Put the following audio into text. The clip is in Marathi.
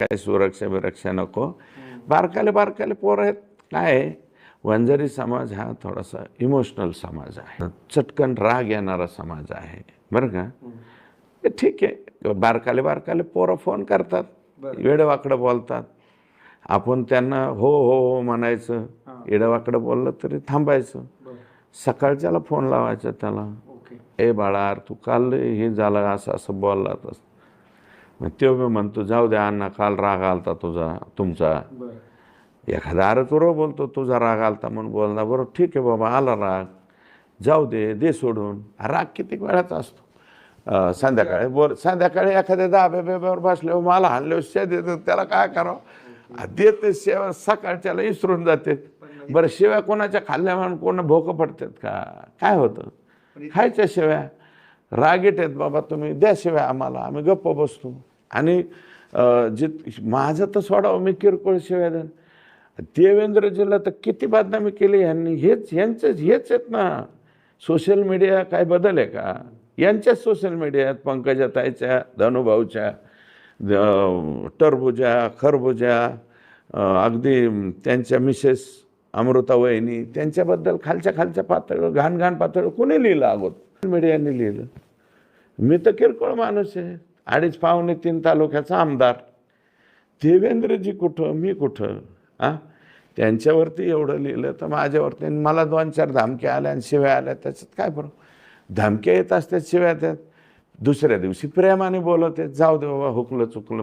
काय सुरक्षा बिरक्षा नको बारकाले बारकाले पोरं आहेत काय? वंजारी समाज हा थोडासा इमोशनल समाज आहे. चटकन राग येणारा समाज आहे. बरं का? ठीक आहे. बारकाले बारकाले पोरं फोन करतात. वेडवाकडं बोलतात. आपण त्यांना हो हो हो म्हणायचं. येडवाकडं बोललं तरी थांबायचं. सकाळच्याला फोन लावायचा त्याला. ए बाळा तू काल हे झालं असं असं बोलला तसं मग तो मी म्हणतो जाऊ द्या अण्णा काल राग आलता तुझा तुमचा. एखादा अरे तुरो बोलतो तुझा राग आलता. म्हणून बोलला बरं ठीक आहे बाबा आला राग. जाऊ दे दे सोडून. राग किती वेळाचा असतो. संध्याकाळी बोल संध्याकाळी एखाद्या दाब्या बेब्यावर बसल्यावर मला हाणल्यावर शे देतात त्याला काय करावं? देते सेवा सकाळच्याला इसरून जाते. बरं शिव्या कोणाच्या खाल्ल्या म्हणून कोण भोकं पडतात का? काय होतं? खायच्या शिव्या. रागीट आहेत बाबा तुम्ही द्या शिव्या आम्हाला आम्ही गप्प बसतो. आणि जे माझं तर सोडावं मी किरकोळ शिवाय देवेंद्रजीला तर किती बदनामी केली यांनी. हेच यांचेच हेच आहेत ना. सोशल मीडिया काय बदल आहे का? यांच्याच सोशल मीडियात पंकजाताईच्या धनुभाऊच्या टरबुजा खरबुजा अगदी त्यांच्या मिसेस अमृता वहिनी त्यांच्याबद्दल खालच्या खालच्या पातळीवर घाण घाण पातळीवर कोणी लिहिलं अगोदर? मीडियाने लिहिलं. मी तर किरकोळ माणूस आहे. अडीच पावणे तीन तालुक्याचा आमदार. देवेंद्रजी कुठं मी कुठं? हां त्यांच्यावरती एवढं लिहिलं तर माझ्यावरती मला दोन चार धमक्या आल्या आणि शिव्या आल्या त्याच्यात काय बरं धमक्या येत असतात शिव्या त्यात दुसऱ्या दिवशी प्रेमाने बोलत आहेत जाऊ दे बाबा हुकलं चुकलं